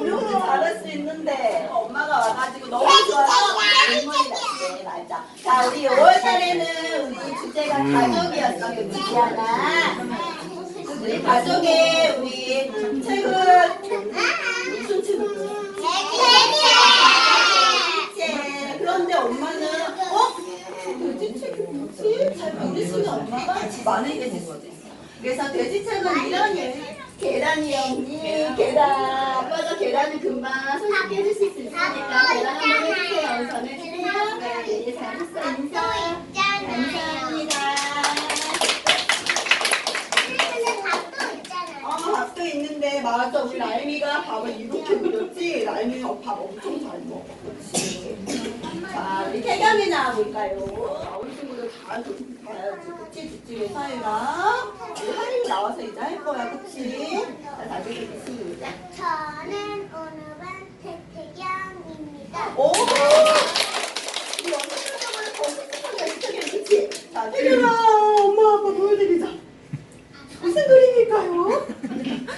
우리도 잘할 수 있는데 엄마가 와가지고 너무 좋아서 응원이 났지 맞아. 자 우리 5월달에는 우리 주제가 가족이었어 그치 지아나. 우리 가족의 우리 책은 무슨 책이지? 네, 그런데 엄마는 어? 돼지책이 뭐지? 잘 모르시는 엄마가 많으게 된 거지. 그래서 돼지책은 이런 얘기. 계란이요, 언니. 계란. 아빠가 계란을 금방 손쉽게 해줄 수 있으니까 계란 한번 해주세요. 전해주세요. 네, 잘했어. 인사. 감사합니다. 어, 밥도 있는데 맞아. 우리 라임이가 밥을 이렇게 그렸지. 라임이 어, 밥 엄청 잘 먹어. 그렇지. 자, 우리 태경이 나와볼까요? 우리 친구들 다좀 봐야지. 그치? 사이랑. 우리 하림이 나와서 이제 할 거야. 그치? 자, 다시 시작. 저는 오늘은 태태경입니다. 오! 우리 영상적으로 더 씩씩하게 씩씩하게 그치? 자, 태경아, 엄마, 아빠 보여드리자. 무슨 그림일까요?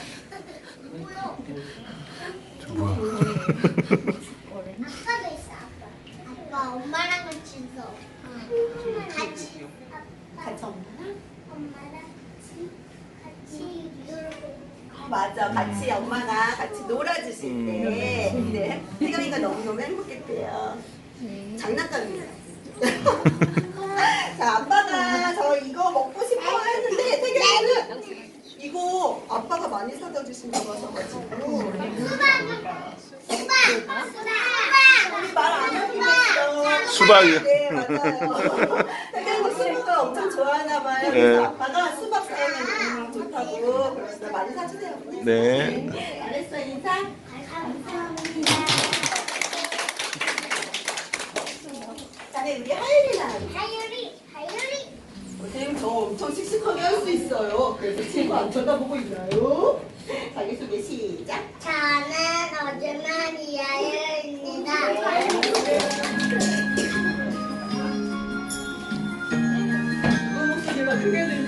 아빠도 있어, 아빠. 아빠 엄마랑 같이 있어. 같이. 같이 엄마랑? 엄마랑 같이 같이. 어, 맞아. 같이 엄마가 같이 놀아주실 때. 네. 태경이가 너무너무 행복했대요. 장난감이에요. 자, 아빠가 저 이거 먹고 싶어 했는데 태경이는 이거 아빠가 많이 사다 주신다고 하셔가지고 수박. 수박. 수박. 우리 말 안 하기로 했어. 수박이요? 네, 맞아요. 태경이가 수박을 엄청 그래서 네. 아빠가 수박 사오면 너무 좋다고 그래서 많이 사주세요. 네. 잘했어, 인사. 감사합니다. 자, 네, 우리 하율이 나와요. 하율이. 하율이. 선생님 저 엄청 씩씩하게 할 수 있어요. 그래서 친구 안 쳐다보고 있나요? 자기소개 시작. 저는 어제만 이하율 really?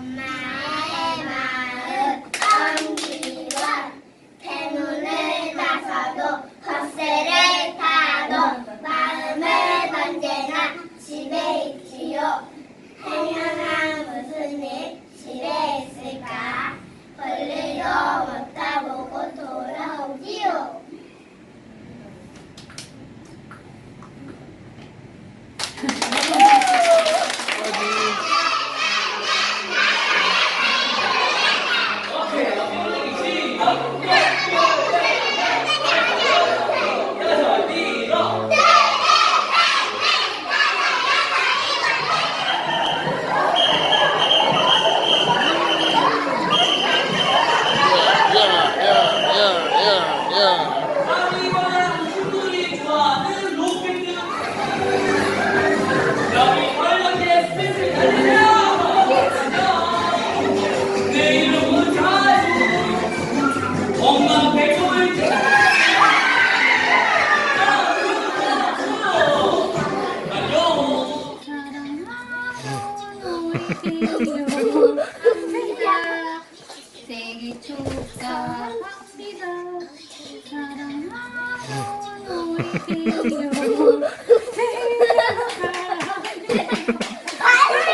Mom. 축하합니다. 사랑하는 우리